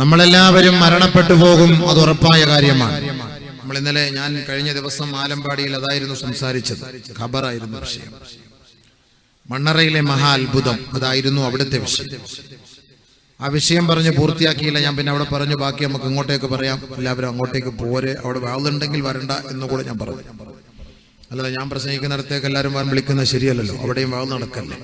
നമ്മളെല്ലാവരും മരണപ്പെട്ടു പോകും അത് ഉറപ്പായ കാര്യമാണ്. നമ്മൾ ഇന്നലെ ഞാൻ കഴിഞ്ഞ ദിവസം ആലമ്പാടിയിൽ അതായിരുന്നു സംസാരിച്ചത് ഖബറായിരുന്നു വിഷയം. മണ്ണറയിലെ മഹാ അത്ഭുതം അതായിരുന്നു അവിടുത്തെ വിഷയം. ആ വിഷയം പറഞ്ഞ് പൂർത്തിയാക്കിയില്ല ഞാൻ പിന്നെ അവിടെ പറഞ്ഞു ബാക്കി നമുക്ക് ഇങ്ങോട്ടേക്ക് പറയാം. എല്ലാവരും അങ്ങോട്ടേക്ക് പോരെ അവിടെ വാളുണ്ടെങ്കിൽ വരണ്ട എന്ന് എന്നുകൂടെ ഞാൻ പറഞ്ഞു. അല്ലാതെ ഞാൻ പ്രസംഗിക്കുന്നിടത്തേക്ക് എല്ലാവരും വിളിക്കുന്നത് ശരിയല്ലല്ലോ അവിടെയും വാൾ നടക്കല്ലേ?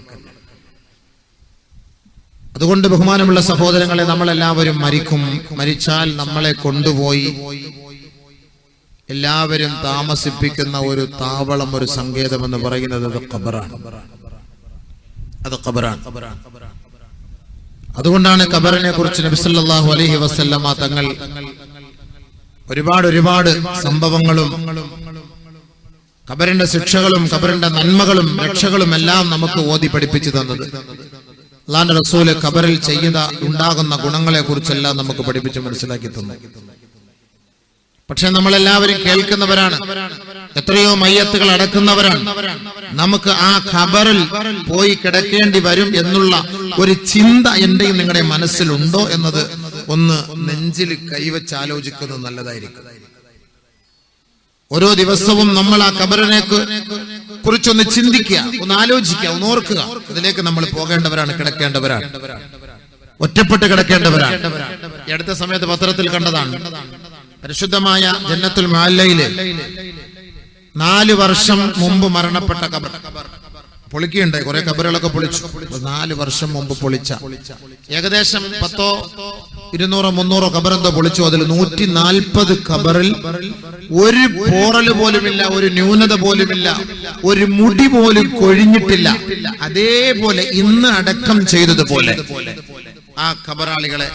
അതുകൊണ്ട് ബഹുമാനമുള്ള സഹോദരങ്ങളെ നമ്മളെല്ലാവരും മരിക്കും. മരിച്ചാൽ നമ്മളെ കൊണ്ടുപോയി. എല്ലാവരും താമസിപ്പിക്കുന്ന ഒരു താവളം ഒരു സങ്കേതം എന്ന് പറയുന്നത് അത് ഖബറാണ്. അത് ഖബറാണ്. അതുകൊണ്ടാണ് ഖബറിനെ കുറിച്ച് നബിസല്ലാഹു അലഹി വസല്ലമ തങ്ങൾ ഒരുപാട് ഒരുപാട് സംഭവങ്ങളും ഖബറിന്റെ ശിക്ഷകളും ഖബറിന്റെ നന്മകളും രക്ഷകളും എല്ലാം നമുക്ക് ഓതി പഠിപ്പിച്ചു തന്നത്. അള്ളാന്റെ റസൂൽ ഖബറിൽ ചെയ്യുന്ന ഉണ്ടാകുന്ന ഗുണങ്ങളെ കുറിച്ചെല്ലാം നമുക്ക് പഠിപ്പിച്ച് മനസ്സിലാക്കി തന്നു. പക്ഷെ നമ്മളെല്ലാവരും കേൾക്കുന്നവരാണ്. എത്രയോ മയ്യത്തുകൾ അടക്കുന്നവരാണ്. നമുക്ക് ആ ഖബറിൽ പോയി കിടക്കേണ്ടി വരും എന്നുള്ള ഒരു ചിന്ത എന്റെയും നിങ്ങളുടെ മനസ്സിലുണ്ടോ എന്നത് ഒന്ന് നെഞ്ചിൽ കൈവച്ച് ആലോചിക്കുന്നത് നല്ലതായിരിക്കും. ഓരോ ദിവസവും നമ്മൾ ആ ഖബറിനെ കുറിച്ചൊന്ന് ചിന്തിക്കുക ഒന്ന് ആലോചിക്കുക ഒന്ന് ഓർക്കുക. അതിലേക്ക് നമ്മൾ പോകേണ്ടവരാണ് കിടക്കേണ്ടവരാണ്. ഒറ്റപ്പെട്ട് കിടക്കേണ്ടവരാണ്. ഈ അടുത്ത സമയത്ത് പത്രത്തിൽ കണ്ടതാണ്. പരിശുദ്ധമായ ജന്നത്തുൽ മാലയിൽ നാല് വർഷം മുമ്പ് മരണപ്പെട്ട കബർ പൊളിക്കുകയുണ്ടായി. കുറെ കബറുകളൊക്കെ പൊളിച്ചു. നാല് വർഷം മുമ്പ് പൊളിച്ച. ഏകദേശം പത്തോ ഇരുന്നൂറോ മുന്നൂറോ കബറെന്തോ പൊളിച്ചു. അതിൽ നൂറ്റി നാൽപ്പത് കബറിൽ ഒരു പോറൽ പോലുമില്ല ഒരു ന്യൂനത പോലുമില്ല ഒരു മുടി പോലും കൊഴിഞ്ഞിട്ടില്ല. അതേപോലെ ഇന്ന് അടക്കം ചെയ്തതുപോലെ ആ കബറാളികളെ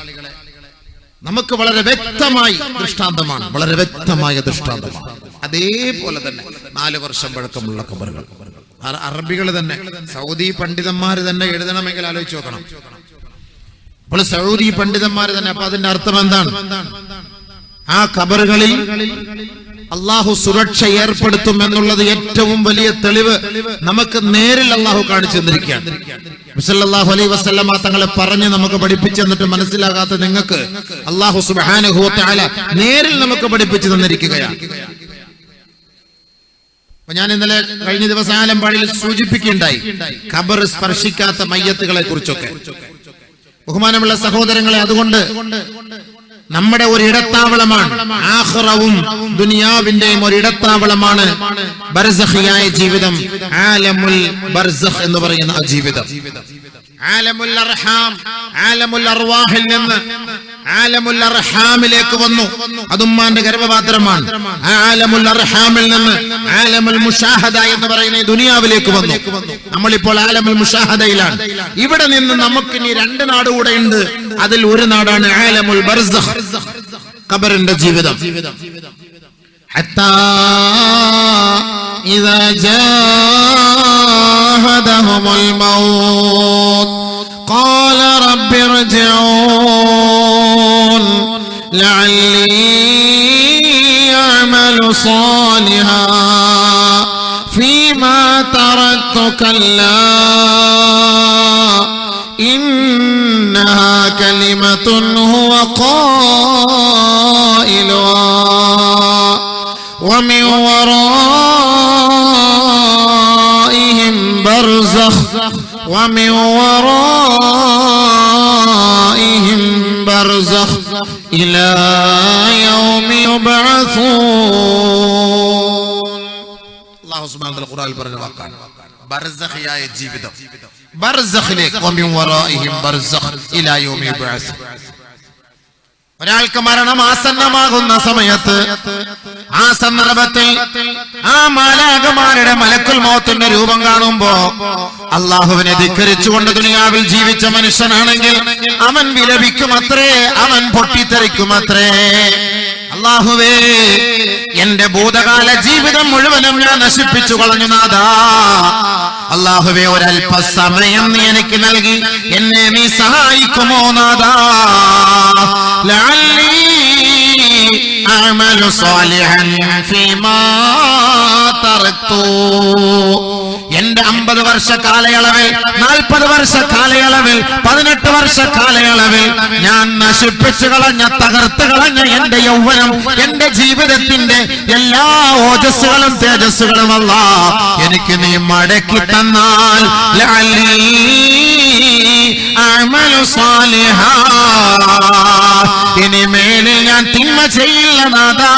നമുക്ക് വളരെ വ്യക്തമായി ദൃഷ്ടാന്തമാണ്. വളരെ വ്യക്തമായ ദൃഷ്ടാന്തമാണ്. അതേപോലെ തന്നെ നാല് വർഷം പഴക്കമുള്ള കബറുകൾ. അറബികൾ തന്നെ. സൗദി പണ്ഡിതന്മാര് തന്നെ എഴുതണമെങ്കിൽ ആലോചിച്ച് നോക്കണം. അപ്പോൾ സൗദി പണ്ഡിതന്മാര് തന്നെ അപ്പൊ അതിന്റെ അർത്ഥം എന്താണ്? ആ ഖബറുകളിൽ അള്ളാഹു സുരക്ഷ ഏർപ്പെടുത്തും എന്നുള്ളത് ഏറ്റവും വലിയ തെളിവ് നമുക്ക് നേരിൽ അള്ളാഹു കാണിച്ചു തന്നിരിക്കുകയാണ്. മുസല്ലാഹു അലൈ വസല്ലമ തങ്ങളെ പറഞ്ഞ് നമുക്ക് പഠിപ്പിച്ചെന്നിട്ട് മനസ്സിലാകാത്ത നിങ്ങൾക്ക് അള്ളാഹു സുബാനുഭവത്താല നേരിൽ നമുക്ക് പഠിപ്പിച്ചു തന്നിരിക്കുകയാണ്. അപ്പൊ ഞാൻ ഇന്നലെ കഴിഞ്ഞ ദിവസം ആലമ്പാടിയിൽ സൂചിപ്പിക്കുകയുണ്ടായി. ഖബർ സ്പർശിക്കാത്ത മയ്യത്തുകളെ കുറിച്ചൊക്കെ. ബഹുമാനമുള്ള സഹോദരങ്ങളെ അതുകൊണ്ട് നമ്മുടെ ഒരു ഇടത്താവളമാണ്. ആഹ്റവും ദുനിയാവിന്റെയും ഒരു ഇടത്താവളമാണ് ബർസഹിയായ ജീവിതം. ആലമുൽ ബർസഹ് എന്ന് പറയുന്ന ജീവിതം. ആലമുൽ അർഹാം ആലമുൽ അർവാഹിൽ നിന്ന് ആലമുൽ അർഹാമിലേക്ക് വന്നു അതുമ്മാന്റെ ഗർഭപാത്രമാണ് ആ ആലമുൽ അർഹാമിൽ നിന്ന് ആലമുൽ മുഷാഹദ എന്ന് പറയുന്ന ഈ ദുനിയാവിലേക്ക് വന്നു നമ്മളിപ്പോൾ ആലമുൽ മുഷാഹദയിലാണ് ഇവിടെ നിന്ന് നമുക്ക് ഇനി രണ്ട് നാട് കൂടെ ഉണ്ട് അതിൽ ഒരു നാടാണ് ആലമുൽ ബർസഖ് ഖബറിന്റെ ജീവിതം حتى إذا جاهدهم الموت قال رب ارجعون لعلي أعمل صالحا فيما تركت كلا. إنها كلمة هو قائلها. ومن ورائهم برزخ. ومن ورائهم برزخ إلى يوم يبعثون അള്ളാഹു സുബ്ഹാനഹു വ തആല ഖുർആനിൽ പറഞ്ഞ വാക്കാണ് ബർസഖിയായ ജീവിതം ബർസഖിലേക്ക് വമിൻ വറാഇഹിം ബർസഖ് ഇലാ യൗമി യുബ്അസ് ഒരാൾക്ക് മരണം ആസന്നമാകുന്ന സമയത്ത് ആ സന്ദർഭത്തിൽ ആ മാലാകമാരുടെ മലക്കുൽ മോത്തിന്റെ രൂപം കാണുമ്പോ അള്ളാഹുവിനെ ധിക്കരിച്ചുകൊണ്ട് ദുനിയാവിൽ ജീവിച്ച മനുഷ്യനാണെങ്കിൽ അവൻ വിലപിക്കുമത്രേ അവൻ പൊട്ടിത്തെറിക്കുമത്രേ. അള്ളാഹുവേ എന്റെ ഭൂതകാല ജീവിതം മുഴുവനും ഞാൻ നശിപ്പിച്ചു കളഞ്ഞു നാദാ അള്ളാഹുവേ ഒരല്പസമയം നീ എനിക്ക് നൽകി. എന്നെ നീ സഹായിക്കുമോ എന്റെ അമ്പത് വർഷ കാലയളവിൽ നാൽപ്പത് വർഷ കാലയളവിൽ പതിനെട്ട് വർഷ കാലയളവിൽ ഞാൻ നശിപ്പിച്ചു കളഞ്ഞ തകർത്ത് കളഞ്ഞ എന്റെ യൗവനം എന്റെ ജീവിതത്തിന്റെ എല്ലാ ഓജസ്സുകളും തേജസ്സുകളും അല്ല എനിക്ക് നീ മടക്കി തന്നാൽ. ലഅല്ലി സാലിഹ. ഇനി മേലിൽ ഞാൻ തിന്മ ചെയ്യില്ല നാദാ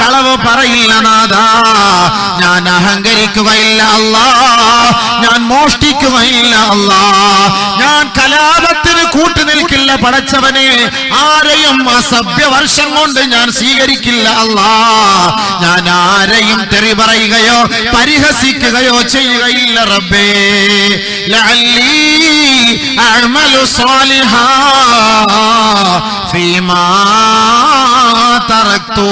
കളവ് പറയില്ല നാദാ ഞാൻ അഹങ്കരിക്കുകയില്ല അല്ലാ. ഞാൻ മോഷ്ടിക്കുകയില്ല അല്ലാ. ഞാൻ കലാപത്തിന് പടച്ചവനെ ആരെയും അസഭ്യ വർഷം കൊണ്ട് ഞാൻ സ്വീകരിക്കില്ല അല്ലാ. ഞാൻ ആരെയും തെറി പറയുകയോ പരിഹസിക്കുകയോ ചെയ്യുകയില്ല റബ്ബേ. അഅമലു സാലിഹാ ഫീമാ തറക്തു.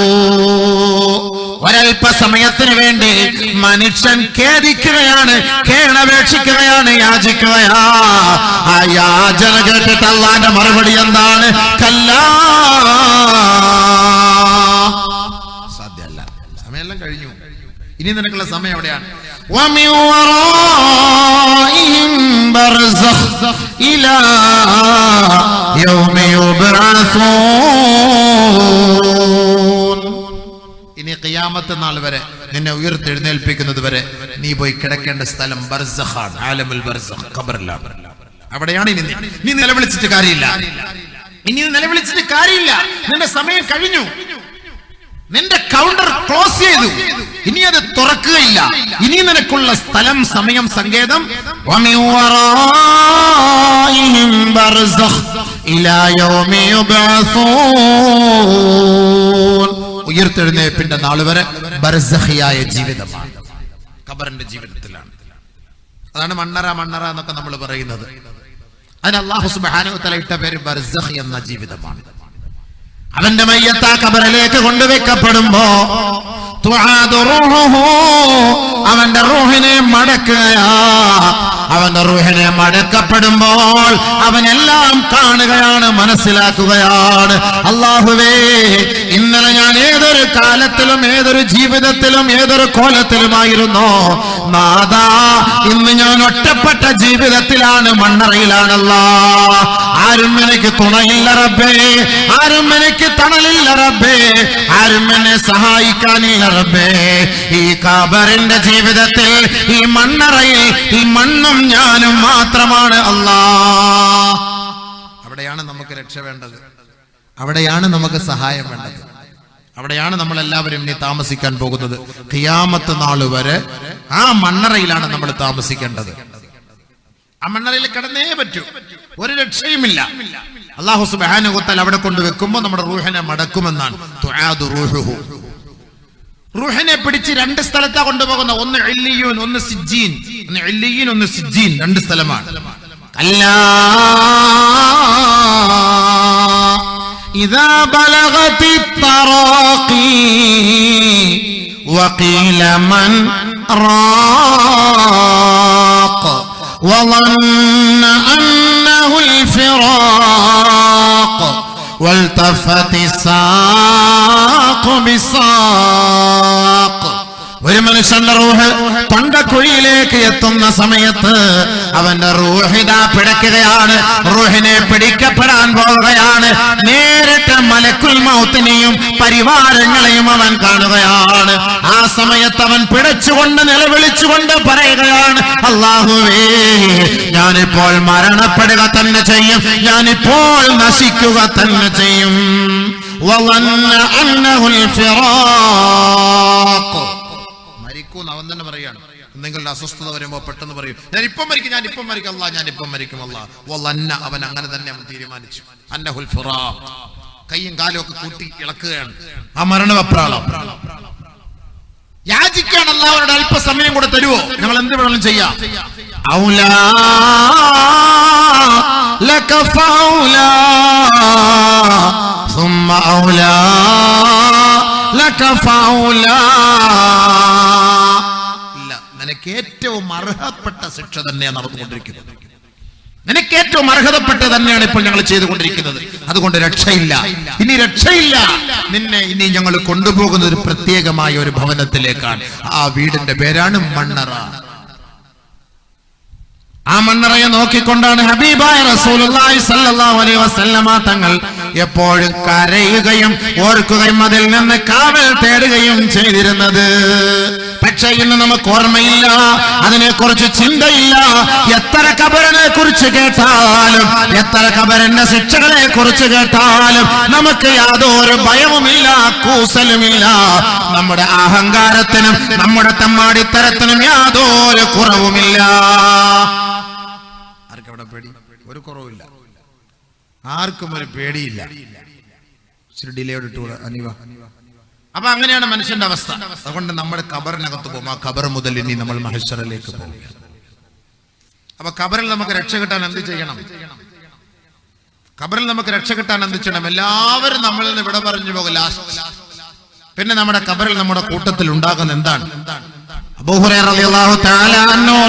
ഒരൽപ സമയത്തിന് വേണ്ടി മനുഷ്യൻ ഖേദിക്കുകയാണ് കേണപേക്ഷിക്കുകയാണ് യാചിക്കുകയാ ആ യാചന കേട്ടിട്ട് അള്ളാന്റെ മറുപടി എന്താണ്? കല്ല. സാധ്യല്ല. സമയമെല്ലാം കഴിഞ്ഞു. ഇനി നിനക്കുള്ള സമയം എവിടെയാണ്? ഇലാ യൗമ യുബ്അസൂൻ നാൾ വരെ നിന്നെ ഉയർത്തെഴുന്നേൽപ്പിക്കുന്നത് വരെ നീ പോയി കിടക്കേണ്ട സ്ഥലം ബർസഹാണ് ആലമുൽ ബർസഹ് ഖബറിലാണ്. അവിടെയാണ് ഇനി നീ. നിലവിളിച്ചിട്ട് കാര്യമില്ല. ഇനി നിലവിളിച്ചിട്ട് കാര്യമില്ല. നിന്റെ സമയം കഴിഞ്ഞു. നിന്റെ കൗണ്ടർ ക്ലോസ് ചെയ്തു. ഇനി അത് തുറക്കുകയില്ല. ഇനി നിനക്കുള്ള സ്ഥലം സമയം സങ്കേതം. ഇലാ യൗമി യുബ്അസൂൻ. ഉയർത്തെഴുന്നേപ്പിന്റെ നാൾ വരെ ബർസഹിയായ ജീവിതമാണ്. ഖബറിന്റെ ജീവിതത്തിലാണ്. അതാണ് മണ്ണറ മണ്ണറ എന്നൊക്കെ നമ്മൾ പറയുന്നത്. അതിന് അള്ളാഹു സുബാനുത്തല ഇട്ട പേര് ബർസഹ് എന്ന ജീവിതമാണ്. അവന്റെ മയ്യത്ത കബറിലേക്ക് കൊണ്ടുവെക്കപ്പെടുമ്പോ അവന്റെ റോഹിനെ മടക്കുക അവന്റെ റൂഹിനെ മടക്കപ്പെടുമ്പോൾ അവനെല്ലാം കാണുകയാണ് മനസ്സിലാക്കുകയാണ്. അള്ളാഹുവേ ഇന്നലെ ഞാൻ ഏതൊരു കാലത്തിലും ഏതൊരു ജീവിതത്തിലും ഏതൊരു കോലത്തിലുമായിരുന്നോ? നാദാ ഇന്ന് ഞാൻ ഒറ്റപ്പെട്ട ജീവിതത്തിലാണ് മണ്ണറയിലാണല്ലോ. ആരും എനിക്ക് തുണയില്ല റബ്ബേ ആരും എനിക്ക് തണലില്ല റബ്ബേ ആരും എന്നെ സഹായിക്കാനില്ല റബ്ബേ. ഈ കാബറിന്റെ ജീവിതത്തിൽ ഈ മണ്ണറയിൽ ഈ മണ്ണും ഞാനും മാത്രമാണ് അല്ലാ. അവിടെയാണ് നമുക്ക് രക്ഷ വേണ്ടത്. അവിടെയാണ് നമുക്ക് സഹായം വേണ്ടത്. അവിടെയാണ് നമ്മൾ എല്ലാവരും ഇനി താമസിക്കാൻ പോകുന്നത്. ഖിയാമത്ത് നാൾ വരെ ആ മണ്ണറയിലാണ് നമ്മൾ താമസിക്കേണ്ടത്. ആ മണ്ണറയിൽ കിടന്നേ പറ്റൂ. ഒരു രക്ഷയുമില്ല. അള്ളാഹു സുബാനുകൊത്തൽ അവിടെ കൊണ്ട് വെക്കുമ്പോൾ നമ്മുടെ റൂഹനെ മടക്കുമെന്നാണ്. റൂഹിനെ പിടിച്ച് രണ്ട് സ്ഥലത്താ കൊണ്ടുപോകുന്ന ഒന്ന് എല്ലിയൂൻ ഒന്ന് സിജ്ജീൻ ഒന്ന് എല്ലിയീൻ ഒന്ന് സിജ്ജീൻ രണ്ട് സ്ഥലമാണ് അല്ലാ إذا بلغت التراقي وقيل من راق وظن أنه الفراق والتفت الساق بالساق ഒരു മനുഷ്യന്റെ റൂഹ് തൊണ്ടക്കുഴിയിലേക്ക് എത്തുന്ന സമയത്ത് അവന്റെ റൂഹിത പിടയ്ക്കുകയാണ്. റൂഹിനെ പിടിക്കപ്പെടാൻ പോവുകയാണ്. നേരിട്ട് മലക്കുൽ മൗത്തിനെയും പരിവാരങ്ങളെയും അവൻ കാണുകയാണ്. ആ സമയത്ത് അവൻ പിടച്ചുകൊണ്ട് നിലവിളിച്ചുകൊണ്ട് പറയുകയാണ് അള്ളാഹുവേ ഞാനിപ്പോൾ മരണപ്പെടുക തന്നെ ചെയ്യും. ഞാനിപ്പോൾ നശിക്കുക തന്നെ ചെയ്യും. وظن أنه الفراق മരിക്കും അവൻ തന്നെ പറയാണ് എന്തെങ്കിലും അസ്വസ്ഥത വരുമ്പോ പെട്ടെന്ന് പറയും ഞാൻ ഇപ്പം മരിക്കും ഞാൻ ഇപ്പം മരിക്കും അല്ല ഞാൻ ഇപ്പം മരിക്കും അല്ല വല്ലന്ന അവൻ അങ്ങനെ തന്നെ അവൻ തീരുമാനിച്ചു അന്നഹുൽ ഫിറാഖ്. കൈയും കാലും ഒക്കെ കൂട്ടി ഇളക്കുകയാണ് ആ മരണവപ്രാളം യാചിക്കാൻ അല്ലാവരുടെ അല്പസമയം കൂടെ തരുവോ ഞങ്ങൾ എന്ത് വേണമെങ്കിലും ചെയ്യാം ഔലാ ലക ഫൗലാ ثم أولى لك فأولى ഇല്ല നിനക്ക് ഏറ്റവും അർഹപ്പെട്ട ശിക്ഷ തന്നെയാണ് നടന്നുകൊണ്ടിരിക്കുന്നത് നിനക്ക് ഏറ്റവും അർഹതപ്പെട്ട തന്നെയാണ് ഇപ്പോൾ ഞങ്ങൾ ചെയ്തുകൊണ്ടിരിക്കുന്നത് അതുകൊണ്ട് രക്ഷയില്ല ഇനി രക്ഷയില്ല നിന്നെ ഇനി ഞങ്ങൾ കൊണ്ടുപോകുന്നത് ഒരു പ്രത്യേകമായ ഒരു ഭവനത്തിലേക്കാണ് ആ വീടിന്റെ പേരാണ് മണ്ണറ ആ മണ്ണറയെ നോക്കിക്കൊണ്ടാണ് ഹബീബായ റസൂലുള്ളാഹി സല്ലല്ലാഹു അലൈഹി വസല്ലമ തങ്ങൾ എപ്പോഴും കരയുകയും ഓർക്കുകയും അതിൽ നിന്ന് കാവൽ തേടുകയും ചെയ്തിരുന്നത്. പക്ഷേ ഇന്ന് നമുക്ക് ഓർമ്മയില്ല അതിനെക്കുറിച്ച് ചിന്തയില്ല. എത്ര കബറിനെ കുറിച്ച് കേട്ടാലും എത്ര കബറിന്റെ ശിക്ഷകളെ കുറിച്ച് കേട്ടാലും നമുക്ക് യാതൊരു ഭയവുമില്ല കൂസലുമില്ല. നമ്മുടെ അഹങ്കാരത്തിനും നമ്മുടെ തമ്മാടിത്തരത്തിനും യാതൊരു കുറവുമില്ല. കുറവില്ല. ആർക്കും ഒരു പേടിയില്ല. ഡിലേയോട് ഇട്ടുകൂടെ അനിവ. അപ്പൊ അങ്ങനെയാണ് മനുഷ്യന്റെ അവസ്ഥ. അതുകൊണ്ട് നമ്മൾ കബറിനകത്ത് പോകും. ആ കബർ മുതൽ ഇനി നമ്മൾ മഹേശ്വറിലേക്ക് പോകും. അപ്പൊ കബറിൽ നമുക്ക് രക്ഷ കിട്ടാൻ എന്ത് ചെയ്യണം? കബറിൽ നമുക്ക് രക്ഷ കിട്ടാൻ എന്ത് ചെയ്യണം? എല്ലാവരും നമ്മളിൽ നിന്ന് വിട പറഞ്ഞു ലാസ്റ്റ്. പിന്നെ നമ്മുടെ കബറിൽ നമ്മുടെ കൂട്ടത്തിൽ ഉണ്ടാകുന്ന എന്താണ്? അബൂ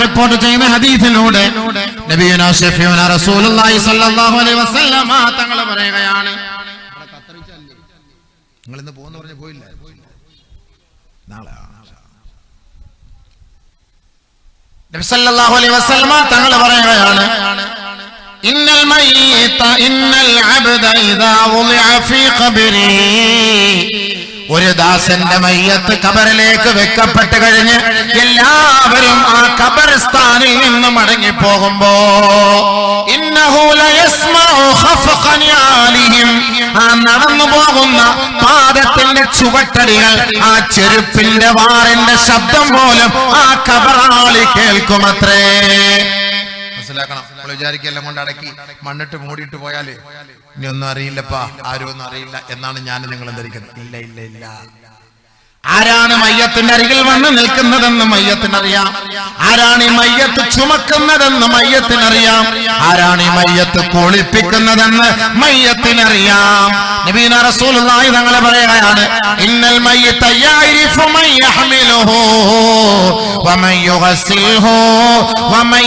റിപ്പോർട്ട് ചെയ്യുന്ന ഹദീസിലൂടെ നബിയുനാ ഷഫീഉന റസൂലുള്ളാഹി സ്വല്ലല്ലാഹു അലൈഹി വസല്ലമ തങ്ങൾ പറയുകയാണ്. നിങ്ങൾ ഇന്ന് പോകുന്ന പറഞ്ഞു പോയില്ല? നാളെ നബി സല്ലല്ലാഹു അലൈഹി വസല്ലമ തങ്ങൾ പറയുകയാണ് ഇന്നൽ മയ്യിത ഇന്നൽ അബ്ദ ഇദാ വുളിഅ ഫീ ഖബരി. ഒരു ദാസന്റെ മയ്യത്ത് കബറിലേക്ക് വെക്കപ്പെട്ട് കഴിഞ്ഞ് എല്ലാവരും ആ കബർസ്ഥാനിൽ നിന്ന് മടങ്ങി പോകുമ്പോ. ആ നടന്നു പോകുന്ന പാദത്തിന്റെ ചുവട്ടടികൾ ആ ചെരുപ്പിന്റെ വാറിന്റെ ശബ്ദം പോലും ആ കബറാളി കേൾക്കുമത്രേ മനസ്സിലാക്കണം. നമ്മൾ വിചാരിക്കുക എല്ലാം കൊണ്ട് അടക്കി. മണ്ണിട്ട് മൂടിയിട്ട് പോയാൽ ഇനി ഒന്നും അറിയില്ലപ്പാ. ആരും ഒന്നും അറിയില്ല എന്നാണ് ഞാൻ നിങ്ങൾ ധരിക്കുന്നത്. ഇല്ല ഇല്ല ഇല്ല. ആരാണ് മയ്യത്തിന്റെ അരികിൽ വന്ന് നിൽക്കുന്നതെന്ന് മയ്യത്തിനറിയാം? ആരാണ് ഈ മയ്യത്ത് ചുമക്കുന്നതെന്ന് മയ്യത്തിനറിയാം? ആരാണ് ഈ മയ്യത്ത് കുളിപ്പിക്കുന്നതെന്ന് മയ്യത്തിനറിയാം? നബീന റസൂലുള്ളാഹി തങ്ങളെ പറയുകയാണ് ഇന്നൽ മയ്യത്ത യഅരിഫു വമൻ വമൻ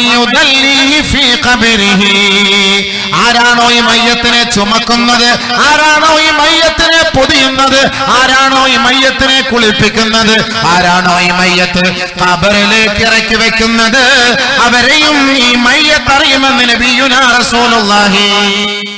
ആരാണോ ഈ മയ്യത്തിനെ ചുമക്കുന്നത്? ആരാണോ ഈ മയ്യത്തിനെ പൊതിയുന്നത്? ആരാണോ ഈ മയ്യത്തിനെ കുളിപ്പിക്കുന്നത്? ആരാണോ ഈ മയ്യത്ത് കബറിലേക്ക് ഇറക്കി വെക്കുന്നത്? അവരെയും ഈ മയ്യത്ത് അറിയുമെന്ന് നബിയുനാ റസൂലുള്ളാഹി.